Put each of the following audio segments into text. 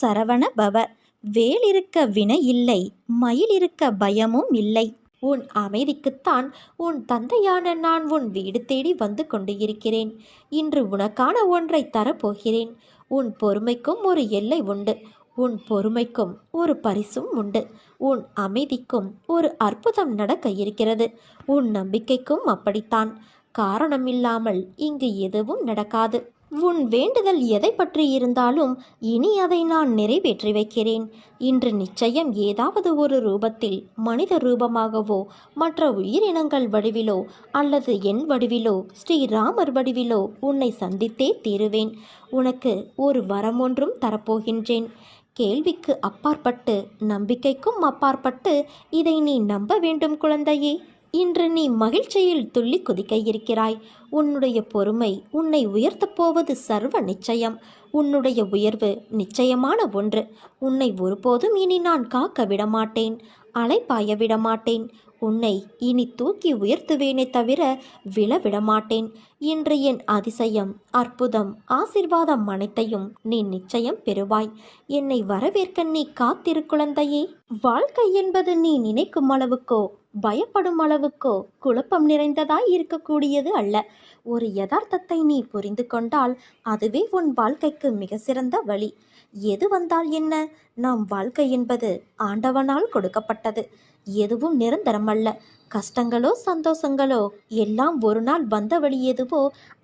சரவண பவ. வேல் இருக்க வினை இல்லை மயில் இருக்க பயமும் இல்லை. உன் அமைதிக்குத்தான் உன் தந்தையான நான் உன் வீடு தேடி வந்து கொண்டு இருக்கிறேன். இன்று உனக்கான ஒன்றை தரப்போகிறேன். உன் பொறுமைக்கும் ஒரு எல்லை உண்டு. உன் பொறுமைக்கும் ஒரு பரிசும் உண்டு. உன் அமைதிக்கும் ஒரு அற்புதம் நடக்க இருக்கிறது. உன் நம்பிக்கைக்கும் அப்படித்தான். காரணமில்லாமல் இங்கு எதுவும் நடக்காது. உன் வேண்டுதல் எதை பற்றி இருந்தாலும் இனி அதை நான் நிறைவேற்றி வைக்கிறேன். இன்று நிச்சயம் ஏதாவது ஒரு ரூபத்தில் மனித ரூபமாகவோ மற்ற உயிரினங்கள் வடிவிலோ அல்லது என் வடிவிலோ ஸ்ரீராமர் வடிவிலோ உன்னை சந்தித்தே தீருவேன். உனக்கு ஒரு வரம் ஒன்றும் தரப்போகின்றேன். கேள்விக்கு அப்பாற்பட்டு நம்பிக்கைக்கும் அப்பாற்பட்டு இதை நீ நம்ப வேண்டும் குழந்தையே. இன்று நீ மகிழ்ச்சியில் துள்ளி குதிக்க இருக்கிறாய். உன்னுடைய பொறுமை உன்னை உயர்த்தப் போவது சர்வ நிச்சயம். உன்னுடைய உயர்வு நிச்சயமான ஒன்று. உன்னை ஒருபோதும் இனி நான் காக்க விடமாட்டேன். அலைப்பாய விடமாட்டேன். உன்னை இனி தூக்கி உயர்த்துவேனே தவிர விழ விடமாட்டேன் இன்று என் அதிசயம் அற்புதம் ஆசிர்வாதம் அனைத்தையும் நீ நிச்சயம் பெறுவாய். என்னை வரவேற்க நீ காத்திரு குழந்தையே. வாழ்க்கை என்பது நீ நினைக்கும் அளவுக்கோ பயப்படும் அளவுக்கோ குழப்பம் நிறைந்ததாய் இருக்கக்கூடியது அல்ல. ஒரு யதார்த்தத்தை நீ புரிந்து கொண்டால் அதுவே உன் வாழ்க்கைக்கு மிக சிறந்த வழி. எது வந்தால் என்ன? நம் வாழ்க்கை என்பது ஆண்டவனால் கொடுக்கப்பட்டது. எதுவும் நிரந்தரமல்ல கஷ்டங்களோ சந்தோஷங்களோ எல்லாம் ஒரு நாள் வந்த வழி எதுவோ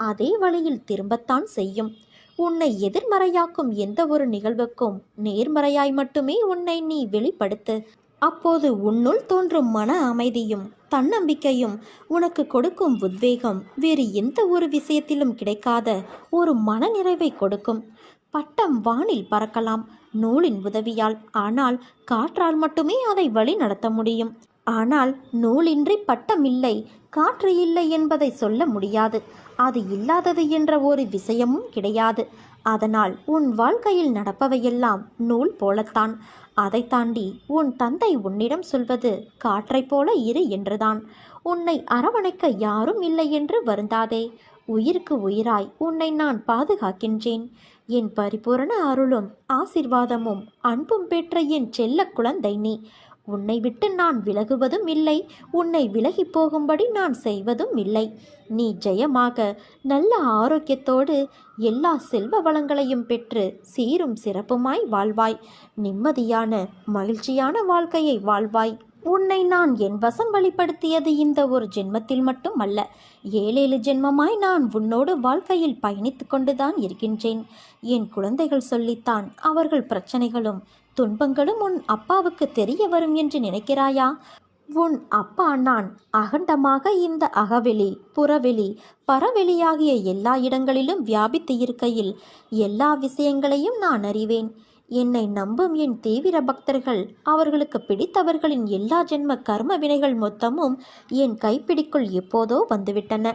அதே வழியில் திரும்பத்தான் செய்யும். உன்னை எதிர்மறையாக்கும் எந்த ஒரு நிகழ்வுக்கும் நேர்மறையாய் மட்டுமே உன்னை நீ வெளிப்படுத்து. அப்போது உன்னுள் தோன்றும் மன அமைதியும் தன்னம்பிக்கையும் உனக்கு கொடுக்கும் உத்வேகம் வேறு எந்த ஒரு விஷயத்திலும் கிடைக்காத ஒரு மனநிறைவை கொடுக்கும். பட்டம் வானில் பறக்கலாம் நூலின் உதவியால். ஆனால் காற்றால் மட்டுமே அதை வழி நடத்த முடியும். ஆனால் நூலின்றி பட்டம் இல்லை காற்று இல்லை என்பதை சொல்ல முடியாது. அது இல்லாதது என்ற ஒரு விஷயமும் கிடையாது. அதனால் உன் வாழ்க்கையில் நடப்பவையெல்லாம் நூல் போலத்தான். அதை தாண்டி உன் தந்தை உன்னிடம் சொல்வது காற்றைப் போல இரு என்றுதான். உன்னை அரவணைக்க யாரும் இல்லை என்று வருந்தாதே. உயிருக்கு உயிராய் உன்னை நான் பாதுகாக்கின்றேன். என் பரிபூரண அருளும் ஆசிர்வாதமும் அன்பும் பெற்ற என் செல்ல குழந்தை நீ. உன்னை விட்டு நான் விலகுவதும் இல்லை உன்னை விலகி போகும்படி நான் செய்வதும் இல்லை. நீ ஜெயமாக நல்ல ஆரோக்கியத்தோடு எல்லா செல்வ வளங்களையும் பெற்று சீரும் சிறப்புமாய் வாழ்வாய். நிம்மதியான மகிழ்ச்சியான வாழ்க்கையை வாழ்வாய். உன்னை நான் என் வசம் வழிப்படுத்தியது இந்த ஒரு ஜென்மத்தில் மட்டும் அல்ல ஏழேழு ஜென்மமாய் நான் உன்னோடு வாழ்க்கையில் பயணித்து கொண்டுதான் இருக்கின்றேன். என் குழந்தைகள் சொல்லித்தான் அவர்கள் பிரச்சனைகளும் துன்பங்களும் உன் அப்பாவுக்கு தெரிய வரும் என்று நினைக்கிறாயா? உன் அப்பா நான் அகண்டமாக இந்த அகவெளி புறவெளி பரவெளியாகிய எல்லா இடங்களிலும் வியாபித்து இருக்கையில் எல்லா விஷயங்களையும் நான் அறிவேன். என்னை நம்பும் என் தீவிர பக்தர்கள் அவர்களுக்கு பிடித்தவர்களின் எல்லா ஜென்ம கர்ம வினைகள் மொத்தமும் என் கைப்பிடிக்குள் எப்போதோ வந்துவிட்டன.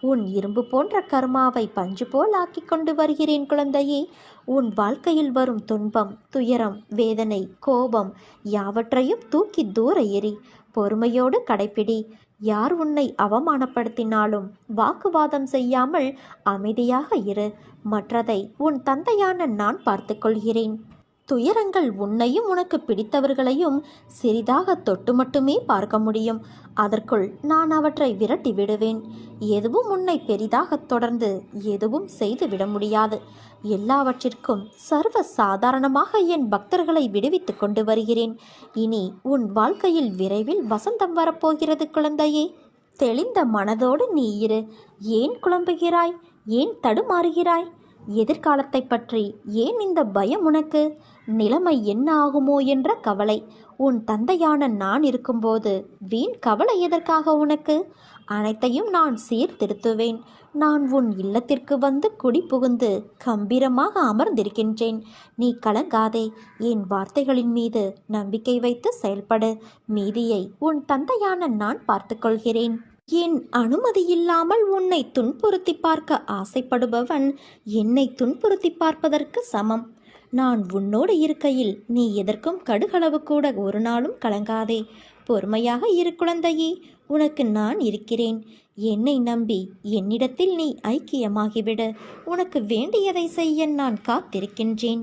உன் இரும்பு போன்ற கர்மாவை பஞ்சு போல் ஆக்கி கொண்டு வருகிறேன் குழந்தையே. உன் வாழ்க்கையில் வரும் துன்பம் துயரம் வேதனை கோபம் யாவற்றையும் தூக்கி தூர எறி பொறுமையோடு கடைப்பிடி. யார் உன்னை அவமானப்படுத்தினாலும் வாக்குவாதம் செய்யாமல் அமைதியாக இரு. மற்றதை உன் தந்தையான நான் பார்த்துக்கொள்கிறேன் துயரங்கள் உன்னையும் உனக்கு பிடித்தவர்களையும் சிறிதாக தொட்டு மட்டுமே பார்க்க முடியும். அதற்குள் நான் அவற்றை விரட்டி விடுவேன். எதுவும் உன்னை பெரிதாக தொடர்ந்து எதுவும் செய்து விட முடியாது. எல்லாவற்றிற்கும் சர்வ சாதாரணமாக என் பக்தர்களை விடுவித்துக் கொண்டு வருகிறேன். இனி உன் வாழ்க்கையில் விரைவில் வசந்தம் வரப்போகிறது குழந்தையே. தெளிந்த மனதோடு நீ இரு. ஏன் குழம்புகிறாய்? ஏன் தடுமாறுகிறாய்? எதிர்காலத்தை பற்றி ஏன் இந்த பயம் உனக்கு? நிலைமை என்ன ஆகுமோ என்ற கவலை. உன் தந்தையான நான் இருக்கும்போது வீண் கவலை எதற்காக உனக்கு? அனைத்தையும் நான் சீர்திருத்துவேன். நான் உன் இல்லத்திற்கு வந்து குடி புகுந்து கம்பீரமாக அமர்ந்திருக்கின்றேன். நீ கலங்காதே. என் வார்த்தைகளின் மீது நம்பிக்கை வைத்து செயல்படு. மீதியை உன் தந்தையான நான் பார்த்துக்கொள்கிறேன். என் அனுமதி இல்லாமல் உன்னை துன்புறுத்தி பார்க்க ஆசைப்படுபவன் என்னை துன்புறுத்தி பார்ப்பதற்கு சமம். நான் உன்னோடு இருக்கையில் நீ எதற்கும் கடுகளவு கூட ஒரு நாளும் கலங்காதே. பொறுமையாக இரு குழந்தையே உனக்கு நான் இருக்கிறேன். என்னை நம்பி என்னிடத்தில் நீ ஐக்கியமாகிவிடு. உனக்கு வேண்டியதை செய்ய நான் காத்திருக்கின்றேன்.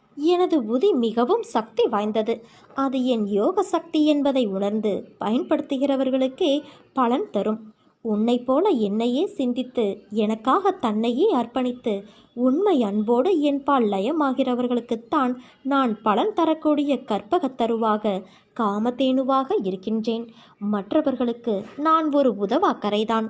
எனது உதி மிகவும் சக்தி வாய்ந்தது. அது என் யோக சக்தி என்பதை உணர்ந்து பயன்படுத்துகிறவர்களுக்கே பலன் தரும். உன்னைப் போல என்னையே சிந்தித்து எனக்காக தன்னையே அர்ப்பணித்து உண்மை அன்போடு என்பால் லயமாகிறவர்களுக்குத்தான் நான் பலன் தரக்கூடிய கற்பகத் தருவாக காமதேனுவாக இருக்கின்றேன். மற்றவர்களுக்கு நான் ஒரு உதவாக்கரைதான்.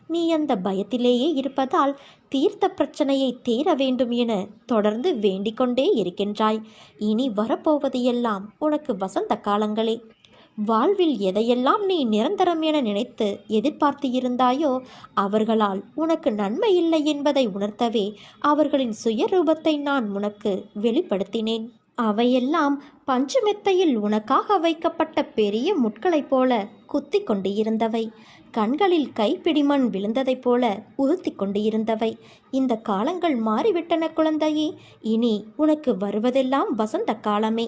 நீ அந்த பயத்திலேயே இருப்பதால் தீர்த்த பிரச்சனையை தீர வேண்டும் என தொடர்ந்து வேண்டிக்கொண்டே இருக்கின்றாய். இனி வரப்போவது எல்லாம் உனக்கு வசந்த காலங்களே. வாழ்வில் எதையெல்லாம் நீ நிரந்தரம் என நினைத்து எதிர்பார்த்து இருந்தாயோ அவர்களால் உனக்கு நன்மை இல்லை என்பதை உணர்த்தவே அவர்களின் சுயரூபத்தை நான் உனக்கு வெளிப்படுத்தினேன். அவையெல்லாம் பஞ்சுமெத்தையில் உனக்காக வைக்கப்பட்ட பெரிய முட்களைப் போல குத்தி கொண்டு இருந்தவை கண்களில் கைப்பிடிமண் விழுந்ததைப் போல உறுத்தி கொண்டு இருந்தவை இந்த காலங்கள் மாறிவிட்டன குழந்தையே இனி உனக்கு வருவதெல்லாம் வசந்த காலமே.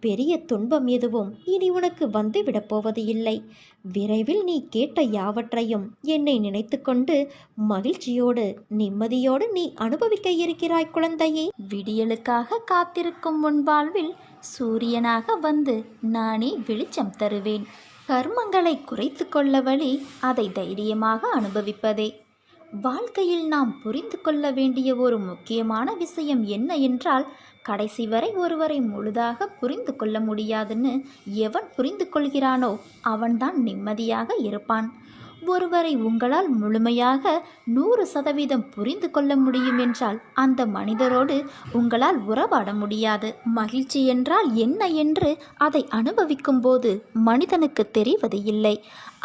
பெரிய துன்பம் எதுவும் இனி உனக்கு வந்து விடப்போவது இல்லை. விரைவில் நீ கேட்ட யாவற்றையும் என்னை நினைத்துக்கொண்டு மகிழ்ச்சியோடு நிம்மதியோடு நீ அனுபவிக்க இருக்கிறாய் குழந்தையே. விடியலுக்காக காத்திருக்கும் உன் வாழ்வில் சூரியனாக வந்து நானே வெளிச்சம் தருவேன். கர்மங்களை குறைத்து கொள்ள வழி அதை தைரியமாக அனுபவிப்பதே. வாழ்க்கையில் நாம் புரிந்து கொள்ள வேண்டிய ஒரு முக்கியமான விஷயம் என்ன என்றால் கடைசி வரை ஒருவரை முழுதாக புரிந்து கொள்ள முடியாதுன்னு எவன் புரிந்து கொள்கிறானோ அவன்தான் நிம்மதியாக இருப்பான். ஒருவரை உங்களால் முழுமையாக நூறு சதவீதம் புரிந்து கொள்ள முடியும் என்றால் அந்த மனிதரோடு உங்களால் உறவாட முடியாது. மகிழ்ச்சி என்றால் என்ன என்று அதை அனுபவிக்கும் போது மனிதனுக்கு தெரிவது இல்லை.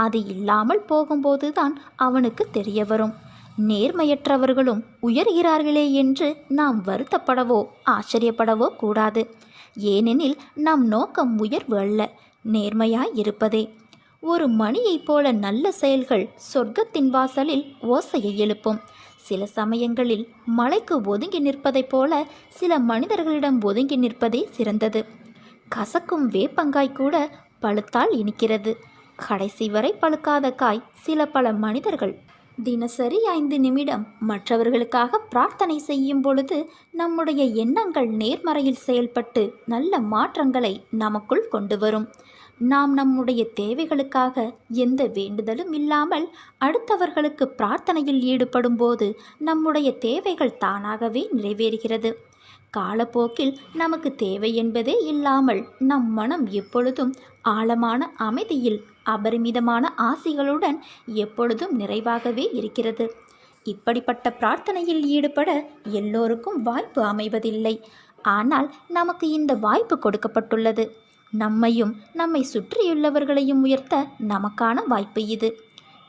அது இல்லாமல் போகும்போதுதான் அவனுக்கு தெரிய வரும். நேர்மையற்றவர்களும் உயர்கிறார்களே என்று நாம் வருத்தப்படவோ ஆச்சரியப்படவோ கூடாது. ஏனெனில் நம் நோக்கம் உயர்வு அல்ல நேர்மையாய் இருப்பதே. ஒரு மணியைப் போல நல்ல செயல்கள் சொர்க்கத்தின் வாசலில் ஓசையை எழுப்பும். சில சமயங்களில் மலைக்கு ஒதுங்கி நிற்பதைப் போல சில மனிதர்களிடம் ஒதுங்கி நிற்பதே சிறந்தது. கசக்கும் வேப்பங்காய் கூட பழுத்தால் இனிக்கிறது. கடைசி வரை பழுக்காத காய் சில பல மனிதர்கள் தினசரி ஐந்து நிமிடம் மற்றவர்களுக்காக பிரார்த்தனை செய்யும் பொழுது நம்முடைய எண்ணங்கள் நேர்மறையில் செயல்பட்டு நல்ல மாற்றங்களை நமக்குள் கொண்டு வரும். நாம் நம்முடைய தேவைகளுக்காக எந்த வேண்டுதலும் இல்லாமல் அடுத்தவர்களுக்கு பிரார்த்தனையில் ஈடுபடும் போது நம்முடைய தேவைகள் தானாகவே நிறைவேறுகிறது. காலப்போக்கில் நமக்கு தேவை என்பதே இல்லாமல் நம் மனம் எப்பொழுதும் ஆழமான அமைதியில் அபரிமிதமான ஆசைகளுடன் எப்பொழுதும் நிறைவாகவே இருக்கிறது. இப்படிப்பட்ட பிரார்த்தனையில் ஈடுபட எல்லோருக்கும் வாய்ப்பு அமைவதில்லை. ஆனால் நமக்கு இந்த வாய்ப்பு கொடுக்கப்பட்டுள்ளது. நம்மையும் நம்மை சுற்றியுள்ளவர்களையும் உயர்த்த நமக்கான வாய்ப்பு இது.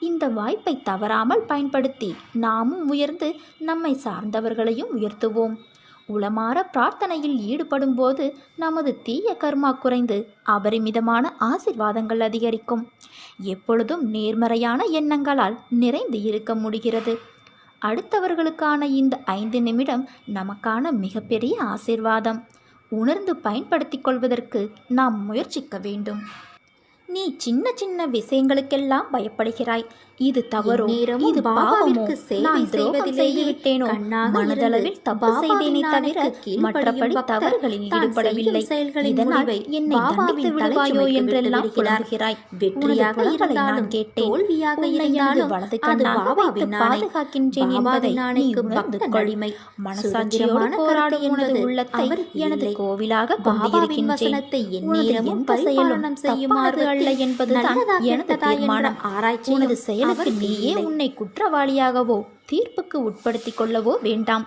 இந்த வாய்ப்பை தவறாமல் பயன்படுத்தி நாமும் உயர்ந்து நம்மை சார்ந்தவர்களையும் உயர்த்துவோம். உளமாற பிரார்த்தனையில் ஈடுபடும் போது நமது தீய கர்மா குறைந்து அபரிமிதமான ஆசிர்வாதங்கள் அதிகரிக்கும். எப்பொழுதும் நேர்மறையான எண்ணங்களால் நிறைந்து இருக்க முடிகிறது. அடுத்தவர்களுக்கான இந்த ஐந்து நிமிடம் நமக்கான மிகப்பெரிய ஆசிர்வாதம். உணர்ந்து பயன்படுத்திக் கொள்வதற்கு நாம் முயற்சிக்க வேண்டும். நீ சின்ன சின்ன விஷயங்களுக்கெல்லாம் பயப்படுகிறாய். இது தவறோ? எந்நேரமும் இது பாவமோ? பாபாவிற்கு சேவை நான் செய்வதிலேயே விட்டேனோ மனதளவில் தப்பு செய்தேனே தவிர மற்றபடி தவறுகளில் ஈடுபடவில்லை. இதனால் என்னை தண்டித்து விடுவாயோ என்றெல்லாம். புலம்புகிறாய். வெற்றியாக நான் இருந்தாலும் கேட்டேன். தோல்வியாக எனது இருந்தாலும் வலது கண்ணாக வைத்து. பாதுகாக்கின்றேன் என்பதை பாபாவின் நீ ஆணைக்கு உணர்ந்து பக்தன் கொள் அடிமை. மனசாட்சியோடு சுதந்திரமான போராடும் கருத்து உனது என்பது உள்ளத்தை எனது. கோவிலாக பாபாவின் வசனத்தை எந்நேரமும் பரிபாலனம் செய்யும் தப்பானது அல்ல என்பதுதான் நல்லதா எனது தீர்மானம். ஆராய்ச்சியும் உனது செயலுக்கு அவருக்கு நீயே. உன்னை குற்றவாளியாகவோ தீர்ப்புக்கு உட்படுத்திக் கொள்ளவோ வேண்டாம்.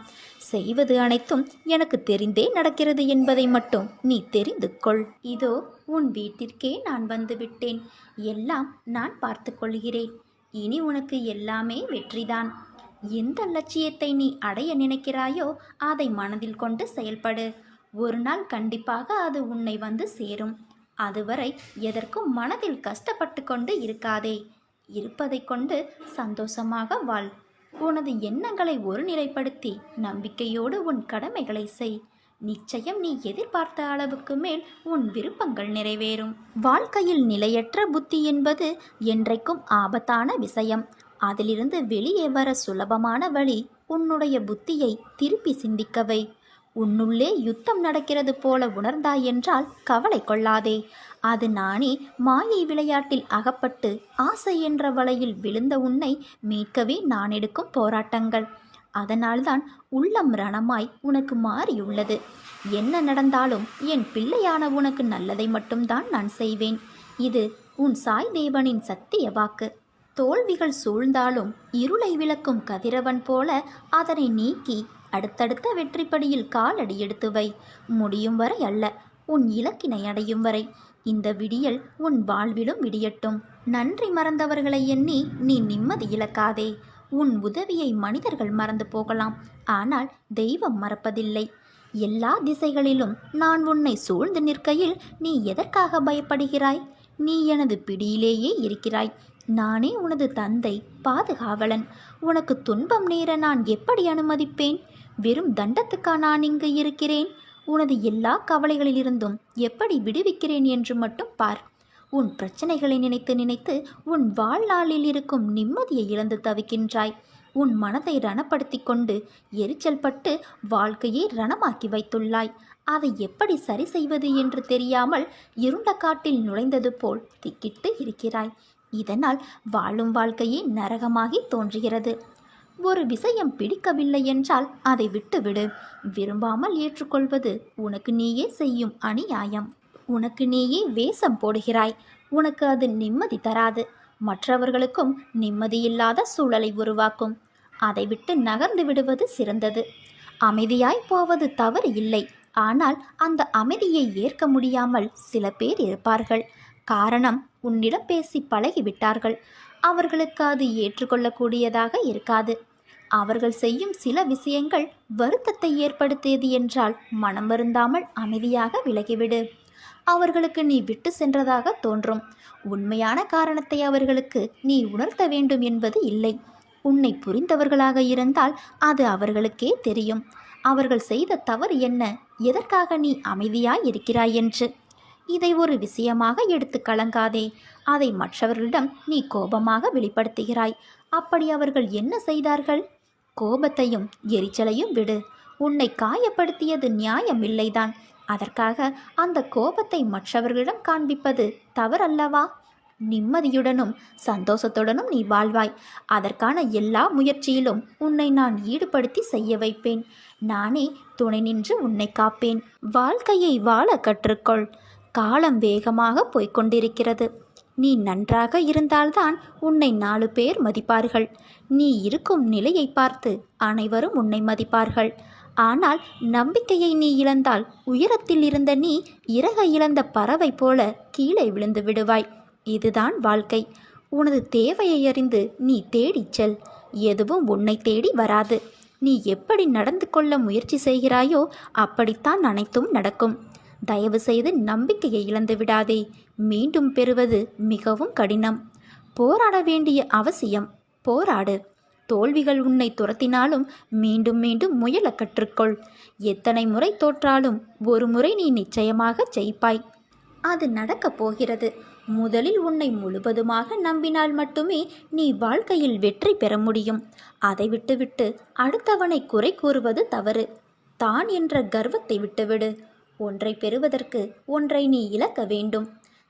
செய்வது அனைத்தும் எனக்கு தெரிந்தே நடக்கிறது என்பதை மட்டும் நீ தெரிந்து கொள். இதோ உன் வீட்டிற்கே நான் வந்து விட்டேன். எல்லாம் நான் பார்த்து கொள்கிறேன். இனி உனக்கு எல்லாமே வெற்றிதான். எந்த லட்சியத்தை நீ அடைய நினைக்கிறாயோ அதை மனதில் கொண்டு செயல்படு. ஒரு நாள் கண்டிப்பாக அது உன்னை வந்து சேரும். அதுவரை எதற்கும் மனதில் கஷ்டப்பட்டு கொண்டு இருக்காதே. இருப்பதைக் கொண்டு சந்தோஷமாக வாழ். உனது எண்ணங்களை ஒருநிலைப்படுத்தி நம்பிக்கையோடு உன் கடமைகளை செய். நிச்சயம் நீ எதிர்பார்த்த அளவுக்கு மேல் உன் விருப்பங்கள் நிறைவேறும். வாழ்க்கையில் நிலையற்ற புத்தி என்பது என்றைக்கும் ஆபத்தான விஷயம். அதிலிருந்து வெளியே வர சுலபமான வழி உன்னுடைய புத்தியை திருப்பி சிந்திக்கவை உன்னுள்ளே யுத்தம் நடக்கிறது போல உணர்ந்தாய் என்றால் கவலை கொள்ளாதே. அது நானே மாயை விளையாட்டில் அகப்பட்டு ஆசை என்ற வலையில் விழுந்த உன்னை மீட்கவே நான் எடுக்கும் போராட்டங்கள். அதனால்தான் உள்ளம் ரணமாய் உனக்கு மாறியுள்ளது. என்ன நடந்தாலும் என் பிள்ளையான உனக்கு நல்லதை மட்டும்தான் நான் செய்வேன். இது உன் சாய் தேவனின் சத்திய வாக்கு. தோல்விகள் சூழ்ந்தாலும் இருளை விளக்கும் கதிரவன் போல அதனை நீக்கி அடுத்தடுத்த வெற்றிப்படியில் காலடி எடுத்து வை. முடியும் வரை அல்ல உன் இலக்கினை அடையும் வரை. இந்த விடியல் உன் வாழ்விலும் விடியட்டும் நன்றி மறந்தவர்களை எண்ணி நீ நிம்மதி இழக்காதே. உன் உதவியை மனிதர்கள் மறந்து போகலாம். ஆனால் தெய்வம் மறப்பதில்லை. எல்லா திசைகளிலும் நான் உன்னை சூழ்ந்து நிற்கையில் நீ எதற்காக பயப்படுகிறாய்? நீ எனது பிடியிலேயே இருக்கிறாய். நானே உனது தந்தை பாதுகாவலன். உனக்கு துன்பம் நேர நான் எப்படி அனுமதிப்பேன்? வெறும் தண்டத்துக்கா நான் இங்கு இருக்கிறேன்? உனது எல்லா கவலைகளிலிருந்தும் எப்படி விடுவிக்கிறேன் என்று மட்டும் பார். உன் பிரச்சனைகளை நினைத்து நினைத்து உன் வாழ்நாளில் இருக்கும் நிம்மதியை இழந்து தவிக்கின்றாய். உன் மனதை ரணப்படுத்தி கொண்டு எரிச்சல் பட்டு வாழ்க்கையை ரணமாக்கி வைத்துள்ளாய். அதை எப்படி சரி செய்வது என்று தெரியாமல் இருண்ட காட்டில் நுழைந்தது போல் திக்கிட்டு இருக்கிறாய். இதனால் வாழும் வாழ்க்கையே நரகமாகி தோன்றுகிறது. ஒரு விஷயம் பிடிக்கவில்லை என்றால் அதை விட்டுவிடு. விரும்பாமல் ஏற்றுக்கொள்வது உனக்கு நீயே செய்யும் அநியாயம். உனக்கு நீயே வேஷம் போடுகிறாய். உனக்கு அது நிம்மதி தராது. மற்றவர்களுக்கும் நிம்மதியில்லாத சூழலை உருவாக்கும். அதை விட்டு நகர்ந்து விடுவது சிறந்தது. அமைதியாய் போவது தவறு இல்லை. ஆனால் அந்த அமைதியை ஏற்க முடியாமல் சில பேர் இருப்பார்கள். காரணம் உன்னிடம் பேசி பழகிவிட்டார்கள். அவர்களுக்கு அது ஏற்றுக்கொள்ளக்கூடியதாக இருக்காது. அவர்கள் செய்யும் சில விஷயங்கள் வருத்தத்தை ஏற்படுத்தியது என்றால் மனம் வருந்தாமல் அமைதியாக விலகிவிடு. அவர்களுக்கு நீ விட்டு சென்றதாக தோன்றும். உண்மையான காரணத்தை அவர்களுக்கு நீ உணர்த்த வேண்டும் என்பது இல்லை. உன்னை புரிந்தவர்களாக இருந்தால் அது அவர்களுக்கே தெரியும். அவர்கள் செய்த தவறு என்ன? எதற்காக நீ அமைதியாய் இருக்கிறாய் என்று. இதை ஒரு விஷயமாக எடுத்து கலங்காதே. அதை மற்றவர்களிடம் நீ கோபமாக வெளிப்படுத்துகிறாய். அப்படி அவர்கள் என்ன செய்தார்கள்? கோபத்தையும் எரிச்சலையும் விடு. உன்னை காயப்படுத்தியது நியாயமில்லைதான் அதற்காக அந்த கோபத்தை மற்றவர்களிடம் காண்பிப்பது தவறல்லவா? நிம்மதியுடனும் சந்தோஷத்துடனும் நீ வாழ்வாய். அதற்கான எல்லா முயற்சியிலும் உன்னை நான் ஈடுபடுத்தி செய்ய வைப்பேன். நானே துணை நின்று உன்னை காப்பேன். வாழ்க்கையை வாழ கற்றுக்கொள். காலம் வேகமாக போய்க்கொண்டிருக்கிறது. நீ நன்றாக இருந்தால்தான் உன்னை நாலு பேர் மதிப்பார்கள். நீ இருக்கும் நிலையை பார்த்து அனைவரும் உன்னை மதிப்பார்கள். ஆனால் நம்பிக்கையை நீ இழந்தால் உயரத்தில் இருந்த நீ இறக இழந்த பறவை போல கீழே விழுந்து விடுவாய். இதுதான் வாழ்க்கை. உனது தேவையை அறிந்து நீ தேடிச் செல். எதுவும் உன்னை தேடி வராது. நீ எப்படி நடந்து கொள்ள முயற்சி செய்கிறாயோ அப்படித்தான் அனைத்தும் நடக்கும். தயவு செய்து நம்பிக்கையை இழந்து விடாதே. மீண்டும் பெறுவது மிகவும் கடினம். போராட வேண்டிய அவசியம். போராடு. தோல்விகள் உன்னை துரத்தினாலும் மீண்டும் மீண்டும் முயல கற்றுக்கொள். எத்தனை முறை தோற்றாலும் ஒரு முறை நீ நிச்சயமாக ஜெயிப்பாய். அது நடக்கப் போகிறது. முதலில் உன்னை முழுவதுமாக நம்பினால் மட்டுமே நீ வாழ்க்கையில் வெற்றி பெற முடியும். அதை விட்டுவிட்டு அடுத்தவனை குறை கூறுவது தவறு. தான் என்ற கர்வத்தை விட்டுவிடு. ஒன்றை பெறுவதற்கு ஒன்றை நீ இழக்க வேண்டும்.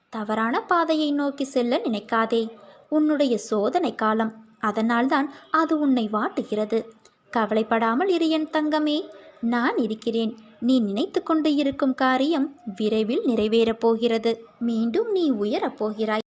தவறான பாதையை நோக்கி செல்ல நினைக்காதே. உன்னுடைய சோதனை காலம். அதனால்தான் அது உன்னை வாட்டுகிறது. கவலைப்படாமல் இரு என் தங்கமே. நான் இருக்கிறேன். நீ நினைத்து கொண்டு இருக்கும் காரியம் விரைவில் நிறைவேறப் போகிறது. மீண்டும் நீ உயரப் போகிறாய்.